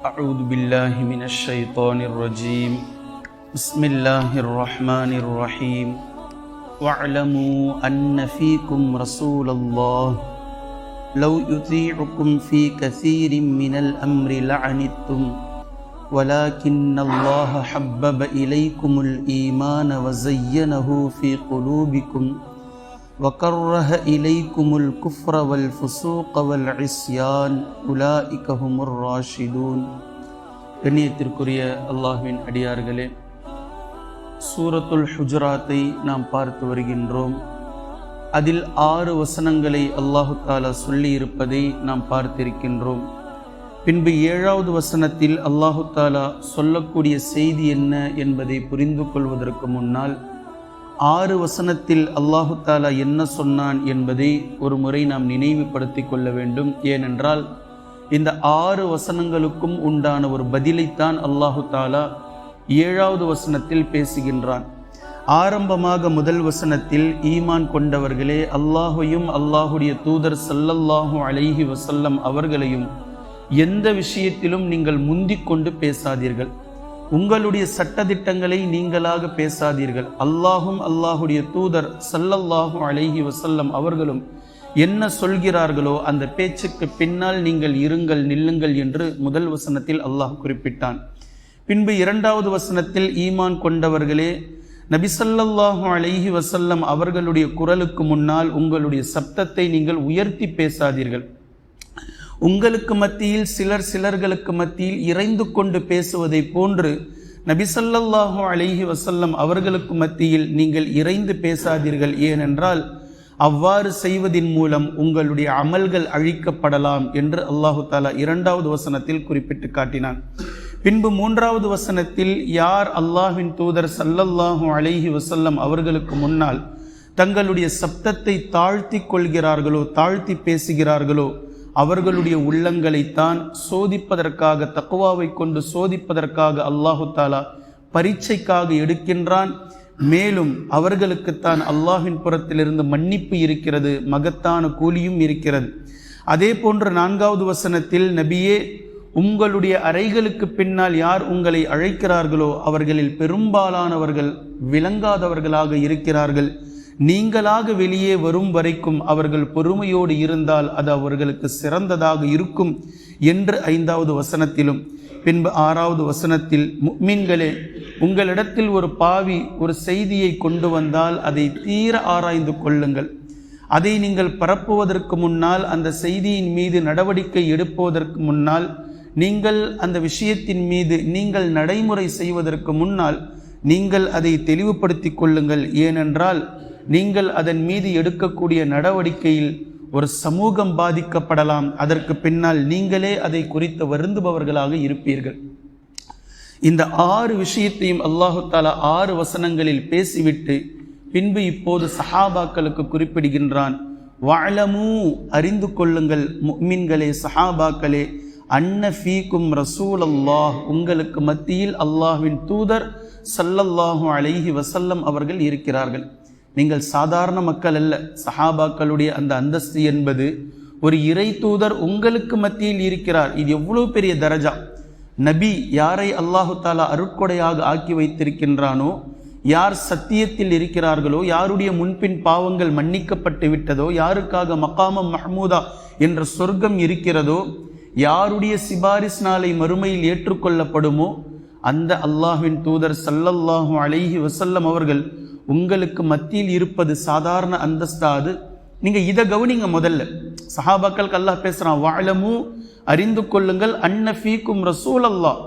أعوذ بالله من الشيطان الرجيم. بسم الله الرحمن الرحيم. واعلموا أن فيكم رسول الله. لو يطيعكم في كثير من الأمر لعنتم. ولكن الله حبب إليكم الإيمان وزينه في قلوبكم. وكره إليكم الكفر والفسوق والعصيان أولئك هم الراشدون கண்ணியத்திற்குரிய அல்லாஹ்வின் அடியார்களே சூரத்துல் ஹுஜராத்தை நாம் பார்த்து வருகின்றோம் அதில் ஆறு வசனங்களை அல்லாஹு தாலா சொல்லி இருப்பதை நாம் பார்த்திருக்கின்றோம் பின்பு ஏழாவது வசனத்தில் அல்லாஹு தாலா சொல்லக்கூடிய செய்தி என்ன என்பதை புரிந்து கொள்வதற்கு முன்னால் ஆறு வசனத்தில் அல்லாஹு தாலா என்ன சொன்னான் என்பதை ஒரு முறை நாம் நினைவுபடுத்திக் கொள்ள வேண்டும். ஏனென்றால் இந்த ஆறு வசனங்களுக்கும் உண்டான ஒரு பதிலைத்தான் அல்லாஹு தாலா ஏழாவது வசனத்தில் பேசுகின்றான். ஆரம்பமாக முதல் வசனத்தில் ஈமான் கொண்டவர்களே அல்லாஹையும் அல்லாஹுடைய தூதர் சல்லல்லாஹு அலைஹி வசல்லம் அவர்களையும் எந்த விஷயத்திலும் நீங்கள் முந்திக் கொண்டு பேசாதீர்கள். உங்களுடைய சட்டதிட்டங்களை நீங்களாக பேசாதீர்கள். அல்லாஹும் அல்லாஹுடைய தூதர் சல்லல்லாஹும் அலைஹி வசல்லம் அவர்களும் என்ன சொல்கிறார்களோ அந்த பேச்சுக்கு பின்னால் நீங்கள் இருங்கள் நில்லுங்கள் என்று முதல் வசனத்தில் அல்லாஹ் குறிப்பிட்டான். பின்பு இரண்டாவது வசனத்தில் ஈமான் கொண்டவர்களே நபிசல்லாஹு அலைஹி வசல்லம் அவர்களுடைய குரலுக்கு முன்னால் உங்களுடைய சப்தத்தை நீங்கள் உயர்த்தி பேசாதீர்கள். உங்களுக்கு மத்தியில் சிலர் சிலர்களுக்கு மத்தியில் இறைந்து கொண்டு பேசுவதை போன்று நபிசல்லாஹூ அலிஹி வசல்லம் அவர்களுக்கு மத்தியில் நீங்கள் இறைந்து பேசாதீர்கள். ஏனென்றால் அவ்வாறு செய்வதின் மூலம் உங்களுடைய அமல்கள் அழிக்கப்படலாம் என்று அல்லாஹு தாலா இரண்டாவது வசனத்தில் குறிப்பிட்டு காட்டினான். பின்பு மூன்றாவது வசனத்தில் யார் அல்லாஹின் தூதர் சல்லல்லாஹு அலைஹி வசல்லம் அவர்களுக்கு முன்னால் தங்களுடைய சப்தத்தை தாழ்த்தி கொள்கிறார்களோ தாழ்த்தி பேசுகிறார்களோ அவர்களுடைய உள்ளங்களைத்தான் சோதிப்பதற்காக தக்குவாவை கொண்டு சோதிப்பதற்காக அல்லாஹு தாலா பரீட்சைக்காக எடுக்கின்றான். மேலும் அவர்களுக்குத்தான் அல்லாஹின் புறத்திலிருந்து மன்னிப்பு இருக்கிறது மகத்தான கூலியும் இருக்கிறது. அதே போன்று நான்காவது வசனத்தில் நபியே உங்களுடைய அறைகளுக்கு பின்னால் யார் உங்களை அழைக்கிறார்களோ அவர்களில் பெரும்பாலானவர்கள் விளங்காதவர்களாக இருக்கிறார்கள். நீங்களாக வெளியே வரும் வரைக்கும் அவர்கள் பொறுமையோடு இருந்தால் அது அவர்களுக்கு சிறந்ததாக இருக்கும் என்று ஐந்தாவது வசனத்திலும் பின்பு ஆறாவது வசனத்தில் மீன்களே உங்களிடத்தில் ஒரு பாவி ஒரு செய்தியை கொண்டு வந்தால் அதை தீர ஆராய்ந்து கொள்ளுங்கள். அதை நீங்கள் பரப்புவதற்கு முன்னால் அந்த செய்தியின் மீது நடவடிக்கை எடுப்பதற்கு முன்னால் நீங்கள் அந்த விஷயத்தின் மீது நீங்கள் நடைமுறை செய்வதற்கு முன்னால் நீங்கள் அதை தெளிவுபடுத்திக் கொள்ளுங்கள். ஏனென்றால் நீங்கள் அதன் மீது எடுக்கக்கூடிய நடவடிக்கையில் ஒரு சமூகம் பாதிக்கப்படலாம். அதற்கு பின்னால் நீங்களே அதை குறித்து வருந்துபவர்களாக இருப்பீர்கள். இந்த ஆறு விஷயத்தையும் அல்லாஹு தாலா ஆறு வசனங்களில் பேசிவிட்டு பின்பு இப்போது சஹாபாக்களுக்கு குறிப்பிடுகின்றான். வாழமூ அறிந்து கொள்ளுங்கள். மின்களே சஹாபாக்களே அன்ன ஃபீக்கும் ரசூல் அல்லாஹ் உங்களுக்கு மத்தியில் அல்லாஹ்வின் தூதர் சல்லல்லாஹு அலைஹி வசல்லம் அவர்கள் இருக்கிறார்கள். நீங்கள் சாதாரண மக்கள் அல்ல. சஹாபாக்களுடைய அந்த அந்தஸ்து என்பது ஒரு இறை தூதர் உங்களுக்கு மத்தியில் இருக்கிறார். இது எவ்வளவு பெரிய தரஜா. நபி யாரை அல்லாஹு தாலா அருட்கொடையாக ஆக்கி வைத்திருக்கின்றானோ யார் சத்தியத்தில் இருக்கிறார்களோ யாருடைய முன்பின் பாவங்கள் மன்னிக்கப்பட்டு விட்டதோ யாருக்காக மகாமம் மஹமூதா என்ற சொர்க்கம் இருக்கிறதோ யாருடைய சிபாரிஸ் நாளை மறுமையில் ஏற்றுக்கொள்ளப்படுமோ அந்த அல்லாஹ்வின் தூதர் சல்லல்லாஹு அலைஹி வசல்லம் அவர்கள் உங்களுக்கு மத்தியில் இருப்பது சாதாரண அந்தஸ்தாது நீங்கள் இதை கவனிங்க முதல்ல. சஹாபாக்களுக்கு அல்லாஹ் பேசுகிறான் வாழமு அறிந்து கொள்ளுங்கள் அன்ன ஃபீக்கும் ரசூல் அல்லாஹ்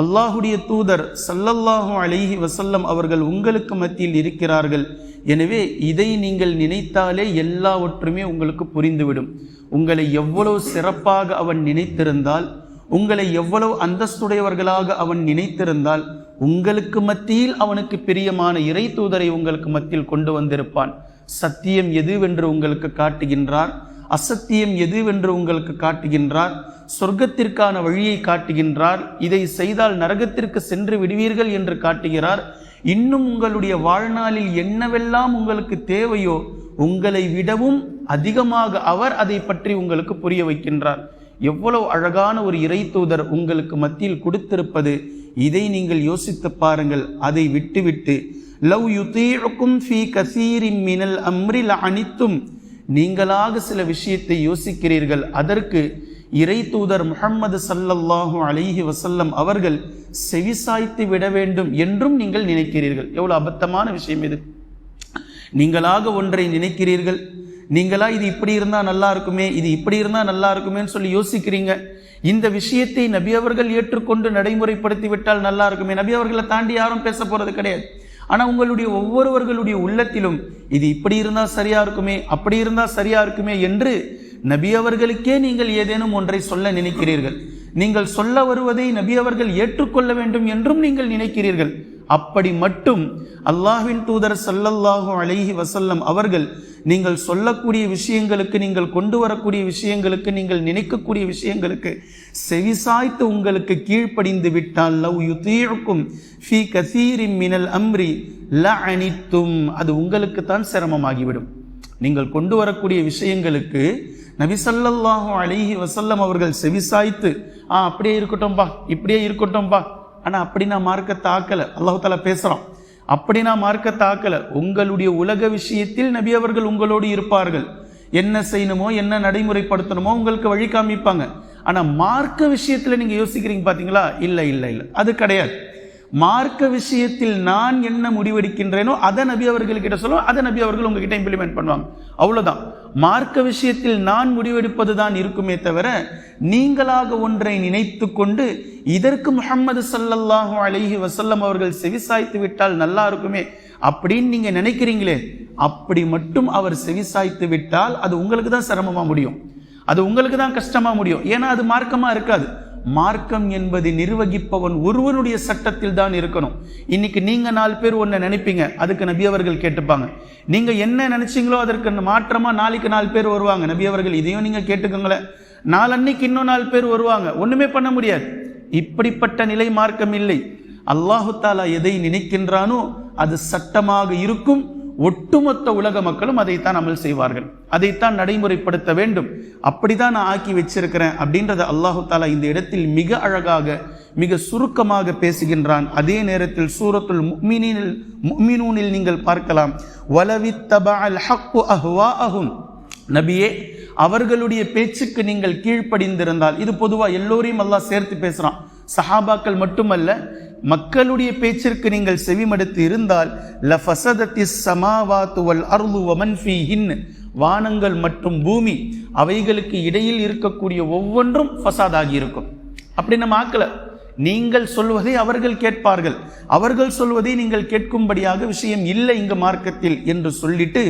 அல்லாஹுடைய தூதர் சல்லல்லாஹு அலைஹி வசல்லம் அவர்கள் உங்களுக்கு மத்தியில் இருக்கிறார்கள். எனவே இதை நீங்கள் நினைத்தாலே எல்லாவற்றுமே உங்களுக்கு புரிந்துவிடும். உங்களை எவ்வளவு சிறப்பாக அவன் நினைத்திருந்தால் உங்களை எவ்வளவு அந்தஸ்துடையவர்களாக அவன் நினைத்திருந்தால் உங்களுக்கு மத்தியில் அவனுக்கு பிரியமான இறை தூதரை உங்களுக்கு மத்தியில் கொண்டு வந்திருப்பான். சத்தியம் எதுவென்று உங்களுக்கு காட்டுகின்றார்? அசத்தியம் எதுவென்று உங்களுக்கு காட்டுகின்றார்? சொர்க்கத்திற்கான வழியை காட்டுகின்றார்? இதை செய்தால் நரகத்திற்கு சென்று விடுவீர்கள் என்று காட்டுகிறார்? இன்னும் உங்களுடைய வாழ்நாளில் என்னவெல்லாம் உங்களுக்கு தேவையோ உங்களை விடவும் அதிகமாக அவர் அதை பற்றி உங்களுக்கு புரிய வைக்கின்றார். எவ்வளவு அழகான ஒரு இறை தூதர் உங்களுக்கு மத்தியில் கொடுத்திருப்பது இதை நீங்கள் யோசித்து பாருங்கள். அதை விட்டுவிட்டு லவ் யுதீழுக்கும் ஃபீ கசீரின் மினல் அம்ரில் அனித்தும் நீங்களாக சில விஷயத்தை யோசிக்கிறீர்கள். அதற்கு இறை தூதர் முகம்மது சல்லல்லாஹு அலிஹி வசல்லம் அவர்கள் செவிசாய்த்து விட வேண்டும் என்றும் நீங்கள் நினைக்கிறீர்கள். எவ்வளவு அபத்தமான விஷயம் இது. நீங்களாக ஒன்றை நினைக்கிறீர்கள். நீங்களா இது இப்படி இருந்தால் நல்லா இருக்குமே இது இப்படி இருந்தால் நல்லா இருக்குமேன்னு சொல்லி யோசிக்கிறீங்க. இந்த விஷயத்தை நபி அவர்கள் ஏற்றுக்கொண்டு நடைமுறைப்படுத்தி விட்டால் நல்லா இருக்குமே. நபி அவர்களை தாண்டி யாரும் பேச போறது கிடையாது. ஆனால் உங்களுடைய ஒவ்வொருவர்களுடைய உள்ளத்திலும் இது இப்படி இருந்தால் சரியா இருக்குமே அப்படி இருந்தால் சரியா இருக்குமே என்று நபி அவர்களுக்கே நீங்கள் ஏதேனும் ஒன்றை சொல்ல நினைக்கிறீர்கள். நீங்கள் சொல்ல வருவதை நபி அவர்கள் ஏற்றுக்கொள்ள வேண்டும் என்றும் நீங்கள் நினைக்கிறீர்கள். அப்படி மட்டும் அல்லாஹ்வின் தூதர் சல்லல்லாஹு அலைஹி வசல்லம் அவர்கள் நீங்கள் சொல்லக்கூடிய விஷயங்களுக்கு நீங்கள் கொண்டு வரக்கூடிய விஷயங்களுக்கு நீங்கள் நினைக்கக்கூடிய விஷயங்களுக்கு செவிசாய்த்து உங்களுக்கு கீழ்ப்படிந்து விட்டால் லவ் யுதீழுக்கும் ஃபி கசீரின் மினல் அம்ரி ல அனித்தும் அது உங்களுக்கு தான் சிரமமாகிவிடும். நீங்கள் கொண்டு வரக்கூடிய விஷயங்களுக்கு நபிசல்லாஹு அலிஹி வசல்லம் அவர்கள் செவிசாய்த்து ஆ அப்படியே இருக்கட்டும்பா இப்படியே இருக்கட்டும்பா ஆனால் அப்படி நான் மார்க்கத்தை ஆக்கலை அல்லாஹால பேசுகிறோம் அப்படி நான் மார்க்கத்தை ஆக்கலை உங்களுடைய உலக விஷயத்தில் நபி அவர்கள் உங்களோடு இருப்பார்கள். என்ன செய்யணுமோ என்ன நடைமுறைப்படுத்தணுமோ உங்களுக்கு வழி காமிப்பாங்க. ஆனால் மார்க்க விஷயத்தில் நீங்கள் யோசிக்கிறீங்க பார்த்தீங்களா இல்லை இல்லை இல்லை. அது கிடையாது. மார்க்க விஷயத்தில் நான் என்ன முடிவெடுக்கின்றேனோ அதை நபி அவர்கள்கிட்ட சொல்லுவோம் அதை நபி அவர்கள் உங்ககிட்ட இம்ப்ளிமெண்ட் பண்ணுவாங்க. அவ்வளோதான் மார்க்க விஷயத்தில் நான் முடிவெடுப்பது தான் இருக்குமே தவிர நீங்களாக ஒன்றை நினைத்து கொண்டு இதற்கு முகமது சல்லல்லாஹு அலைஹி வசல்லம் அவர்கள் செவிசாய்த்து விட்டால் நல்லா இருக்குமே அப்படின்னு நீங்கள் நினைக்கிறீங்களே அப்படி மட்டும் அவர் செவிசாய்த்து விட்டால் அது உங்களுக்கு தான் சிரமமாக முடியும். அது உங்களுக்கு தான் கஷ்டமாக முடியும். ஏன்னா அது மார்க்கமாக இருக்காது. மார்க்கம் என்பதை நிர்வகிப்பவன் ஒருவனுடைய சட்டத்தில் தான் இருக்கணும். இன்னைக்கு நீங்க நாலு பேர் ஒன்று நினைப்பீங்க. அதுக்கு நபி அவர்கள் கேட்டுப்பாங்க. நீங்க என்ன நினைச்சீங்களோ அதற்கு மாற்றமா நாளைக்கு நாலு பேர் வருவாங்க. நபி அவர்கள் இதையும் நீங்க கேட்டுக்கோங்களேன். நாளன்னைக்கு இன்னும் நாலு பேர் வருவாங்க. ஒண்ணுமே பண்ண முடியாது. இப்படிப்பட்ட நிலை மார்க்கம் இல்லை. அல்லாஹு தாலா எதை நினைக்கின்றானோ அது சட்டமாக இருக்கும். ஒட்டுமொத்த உலக மக்களும் அதைத்தான் அமல் செய்வார்கள். அதைத்தான் நடைமுறைப்படுத்த வேண்டும். அப்படிதான் நான் ஆக்கி வச்சிருக்கிறேன் அப்படின்றத அல்லாஹு தாலா இந்த இடத்தில் மிக அழகாக மிக சுருக்கமாக பேசுகின்றான். அதே நேரத்தில் சூரத்துல் முக்மினில் முக்மினூனில் நீங்கள் பார்க்கலாம். வலவித்தபா அல் ஹக்கு அஹ்வா அஹும் நபியே அவர்களுடைய பேச்சுக்கு நீங்கள் கீழ்ப்படிந்திருந்தால் இது பொதுவாக எல்லோரையும் அல்லாஹ் சேர்த்து பேசுகிறான் சஹாபாக்கள் மட்டுமல்ல மக்களுடைய பேச்சிற்கு நீங்கள் செவிமடுத்து இருந்தால் ல ஃபசதத்தி அருளு வமன் ஃபீஹின். வானங்கள் மற்றும் பூமி அவைகளுக்கு இடையில் இருக்கக்கூடிய ஒவ்வொன்றும் ஃபசாதாகி இருக்கும். அப்படி நம்ம ஆக்கல. நீங்கள் சொல்வதை அவர்கள் கேட்பார்கள். அவர்கள் சொல்வதை நீங்கள் கேட்கும்படியாக விஷயம் இல்லை இங்கு மார்க்கத்தில் என்று சொல்லிட்டு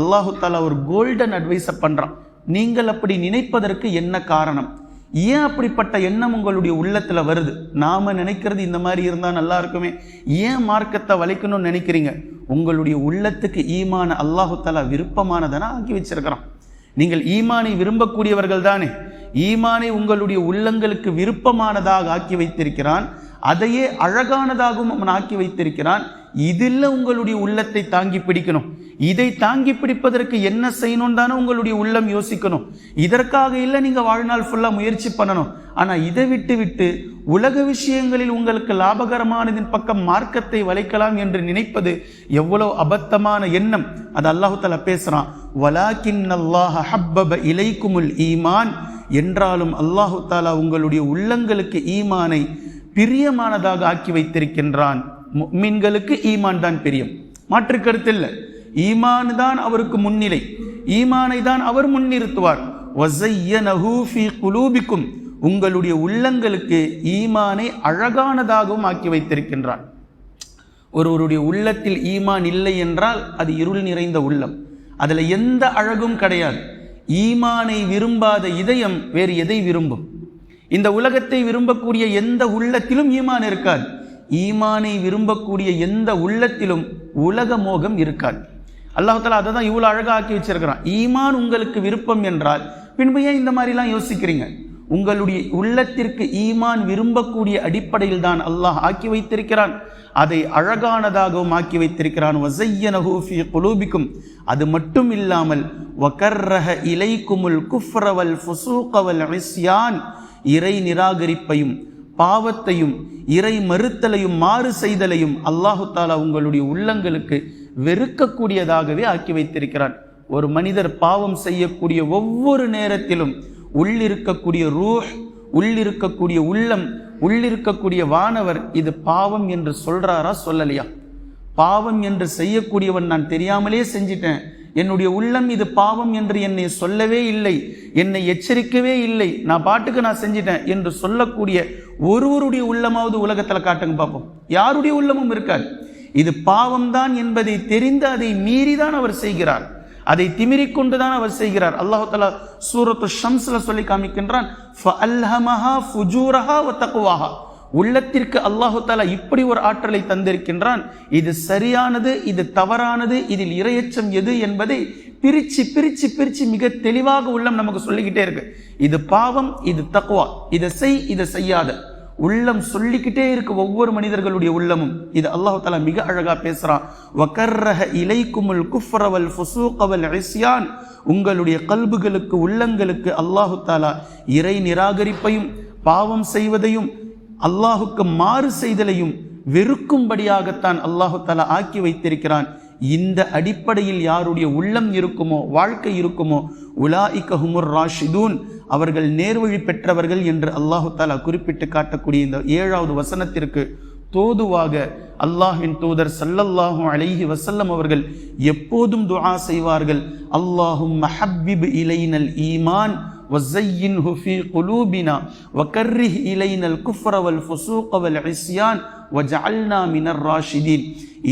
அல்லாஹு தாலா ஒரு கோல்டன் அட்வைஸை பண்ணுறான் நீங்கள் அப்படி நினைப்பதற்கு என்ன காரணம்? ஏன் அப்படிப்பட்ட எண்ணம் உங்களுடைய உள்ளத்தில் வருது? நாம் நினைக்கிறது இந்த மாதிரி இருந்தால் நல்லா இருக்குமே. ஏன் மார்க்கத்தை வளைக்கணும்னு நினைக்கிறீங்க? உங்களுடைய உள்ளத்துக்கு ஈமான அல்லாஹு தாலா விருப்பமானதனா ஆக்கி வச்சிருக்கிறான். நீங்கள் ஈமானை விரும்பக்கூடியவர்கள் தானே. ஈமானை உங்களுடைய உள்ளங்களுக்கு விருப்பமானதாக ஆக்கி வைத்திருக்கிறான். அதையே அழகானதாகவும் அவன் ஆக்கி வைத்திருக்கிறான். இதில் உங்களுடைய உள்ளத்தை தாங்கி பிடிக்கணும். இதை தாங்கி பிடிப்பதற்கு என்ன செய்யணும் தானே உங்களுடைய உள்ளம் யோசிக்கணும். இதற்காக இல்லை நீங்கள் வாழ்நாள் ஃபுல்லாக முயற்சி பண்ணணும். ஆனால் இதை விட்டு விட்டு உலக விஷயங்களில் உங்களுக்கு லாபகரமானதின் பக்கம் மார்க்கத்தை வளைக்கலாம் என்று நினைப்பது எவ்வளோ அபத்தமான எண்ணம். அது அல்லாஹு தலா பேசுகிறான் வலாக்கின் அல்லாஹ ஹப்பப இலைக்குமுல் ஈமான். என்றாலும் அல்லாஹு தாலா உங்களுடைய உள்ளங்களுக்கு ஈமானை பிரியமானதாக ஆக்கி வைத்திருக்கின்றான். மீன்களுக்கு ஈமான் தான் பிரியம். மாற்று கருத்து இல்லை. ஈமான் தான் அவருக்கு முன்னிலை. ஈமானை தான் அவர் முன்னிறுத்துவார். குலூபிக்கும். உங்களுடைய உள்ளங்களுக்கு ஈமானை அழகானதாகவும் ஆக்கி வைத்திருக்கின்றார். ஒருவருடைய உள்ளத்தில் ஈமான் இல்லை என்றால் அது இருள் நிறைந்த உள்ளம். அதில் எந்த அழகும் கிடையாது. ஈமானை விரும்பாத இதயம் வேறு எதை விரும்பும்? இந்த உலகத்தை விரும்பக்கூடிய எந்த உள்ளத்திலும் ஈமான் இருக்காது. ஈமானை விரும்பக்கூடிய எந்த உள்ளத்திலும் உலக மோகம் இருக்காது. அல்லாஹால அதை தான் இவ்வளோ அழகாக ஆக்கி வச்சிருக்கிறான். ஈமான் உங்களுக்கு விருப்பம் என்றால் பின்பு ஏன் இந்த மாதிரிலாம் யோசிக்கிறீங்க? உங்களுடைய உள்ளத்திற்கு ஈமான் விரும்பக்கூடிய அடிப்படையில் தான் அல்லாஹ் ஆக்கி வைத்திருக்கிறான். அதை அழகானதாகவும் ஆக்கி வைத்திருக்கிறான். வசையனஹு ஃபீ குலூபிக்கும். அது மட்டும் இல்லாமல் வகர்ரஹ இலைக்குமுல் குஃப்ரவல் ஃபுசூகவல் இஸ்யான். இறை நிராகரிப்பையும் பாவத்தையும் இறை மறுத்தலையும் மாறு செய்தலையும் அல்லாஹு தாலா உங்களுடைய உள்ளங்களுக்கு வெறுக்கக்கூடியதாகவே ஆக்கி வைத்திருக்கிறான். ஒரு மனிதர் பாவம் செய்யக்கூடிய ஒவ்வொரு நேரத்திலும் உள்ளிருக்கக்கூடிய ரூஹ் உள்ளிருக்கக்கூடிய உள்ளம் உள்ளிருக்கக்கூடிய வானவர் இது பாவம் என்று சொல்றாரா சொல்லலையா? பாவம் என்று செய்யக்கூடியவன் நான் தெரியாமலே செஞ்சிட்டேன். என்னுடைய உள்ளம் இது பாவம் என்று என்னை சொல்லவே இல்லை. என்னை எச்சரிக்கவே இல்லை. நான் பாட்டுக்கு நான் செஞ்சிட்டேன் என்று சொல்லக்கூடிய ஒருவருடைய உள்ளமாவது உலகத்தில் காட்டுங்க பார்ப்போம் யாருடைய உள்ளமும் இருக்காது. இது பாவம்தான் என்பதை தெரிந்து அதை மீறிதான் அவர் செய்கிறார். அதை திமிரிக்கொண்டுதான் அவர் செய்கிறார். அல்லாஹு தலா சூரத்து ஷம்ஸ்ல சொல்லி காமிக்கின்றான் ஃபுஜூரஹா உள்ளத்திற்கு அல்லாஹு தாலா இப்படி ஒரு ஆற்றலை தந்திருக்கின்றான். இது சரியானது இது தவறானது இதில் இரையச்சம் எது என்பதை பிரிச்சு பிரிச்சு பிரிச்சு மிக தெளிவாக உள்ளம் நமக்கு சொல்லிக்கிட்டே இருக்கு. இது பாவம் இது தக்குவா இதை செய் இதை செய்யாத. உள்ளம் சொல்லிக்கிட்டே இருக்கு ஒவ்வொரு மனிதர்களுடைய உள்ளமும். இது அல்லாஹு தாலா மிக அழகா பேசுறான். வகர்ரஹ இலைக்குமுல் குஃப்ரவல் ஃபுசூகவல் இஸ்யான். உங்களுடைய கல்புகளுக்கு உள்ளங்களுக்கு அல்லாஹு தாலா இறை நிராகரிப்பையும் பாவம் செய்வதையும் அல்லாஹுக்கு மாறு செய்தலையும் வெறுக்கும்படியாகத்தான் அல்லாஹு தாலா ஆக்கி வைத்திருக்கிறான். இந்த அடிப்படையில் யாருடைய உள்ளம் இருக்குமோ வாழ்க்கை இருக்குமோ உலா ஹுமுர் ராஷிதூன் அவர்கள் நேர்வழி பெற்றவர்கள் என்று அல்லாஹு தாலா குறிப்பிட்டு காட்டக்கூடிய இந்த ஏழாவது வசனத்திற்கு தோதுவாக அல்லாஹின் தூதர் சல்லல்லாஹும் அலைஹி வசல்லம் அவர்கள் எப்போதும் துஆ செய்வார்கள். அல்லாஹும் மஹப்பிப் இலைனல் ஈமான் وزينه في قلوبنا وكره إلينا الكفر والفسوق والعصيان وجعلنا من الراشدين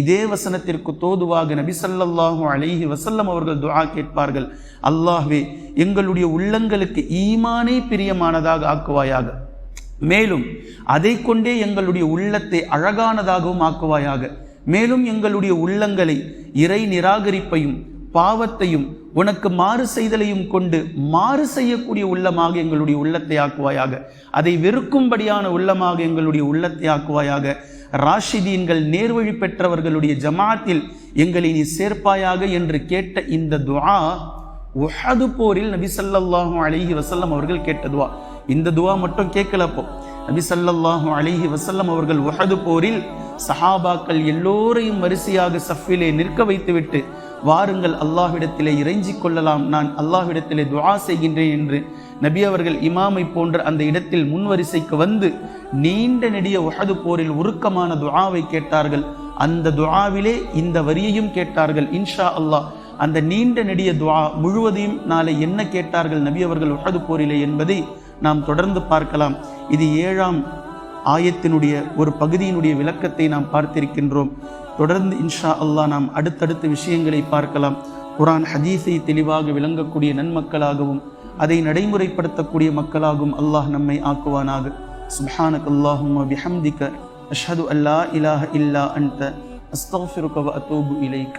இதே வசனத்திற்கு தோதுவாக நபி ஸல்லல்லாஹு அலைஹி வஸல்லம் அவர்கள் துஆ கேட்பார்கள் அல்லாஹ்வே எங்களுடைய உள்ளங்களுக்கு ஈமானே பிரியமானதாக ஆக்குவாயாக மேலும் அதை கொண்டே எங்களுடைய உள்ளத்தை அழகானதாகவும் ஆக்குவாயாக மேலும் எங்களுடைய உள்ளங்களை இறை நிராகரிப்பையும் பாவத்தையும் உனக்கு மாறு செய்தலையும் கொண்டு மாறு செய்யக்கூடிய உள்ளமாக எங்களுடைய உள்ளத்தை ஆக்குவாயாக. அதை வெறுக்கும்படியான உள்ளமாக எங்களுடைய உள்ளத்தை ஆக்குவாயாக. ராஷிதீன்கள் நேர்வழி பெற்றவர்களுடைய ஜமாத்தில் எங்களை நீ சேர்ப்பாயாக என்று கேட்ட இந்த துவா உஹது போரில் நபி சல்லாஹூ அலிஹி வசல்லம் அவர்கள் கேட்ட துவா இந்த துவா மட்டும் கேட்கலப்போ நபி சல்லாஹூ அலிஹி வசல்லம் அவர்கள் உஹது போரில் சஹாபாக்கள் எல்லோரையும் வரிசையாக சஃபிலே நிற்க வைத்துவிட்டு வாருங்கள் அல்லாஹ்விடத்திலே இறைஞ்சி கொள்ளலாம். நான் அல்லாஹ்விடத்திலே துவா செய்கின்றேன் என்று நபி அவர்கள் இமாமை போன்ற அந்த இடத்தில் முன்வரிசைக்கு வந்து நீண்ட நெடிய உஹது போரில் உருக்கமான துவாவை கேட்டார்கள். அந்த துவாவிலே இந்த வரியையும் கேட்டார்கள் இன்ஷா அல்லாஹ். அந்த நீண்ட நெடிய துவா முழுவதையும் நாளை என்ன கேட்டார்கள் நபி அவர்கள் உஹது போரிலே என்பதை நாம் தொடர்ந்து பார்க்கலாம். இது ஏழாம் ஆயத்தினுடைய ஒரு பகுதியினுடைய விளக்கத்தை நாம் பார்த்திருக்கின்றோம். தொடர்ந்து இன்ஷா அல்லாஹ் நாம் அடுத்தடுத்த விஷயங்களை பார்க்கலாம். குரான் ஹதீஸை தெளிவாக விளங்கக்கூடிய நன்மக்களாகவும் அதை நடைமுறைப்படுத்தக்கூடிய மக்களாகவும் அல்லாஹ் நம்மை ஆக்குவானாக. சுப்ஹானக் அல்லாஹும் பிஹம்திக அஷ்ஹது அல்லா இலாஹ இல்லா அன்த அஸ்தக்ஃபிருக வ அத்தூபு இலைக்.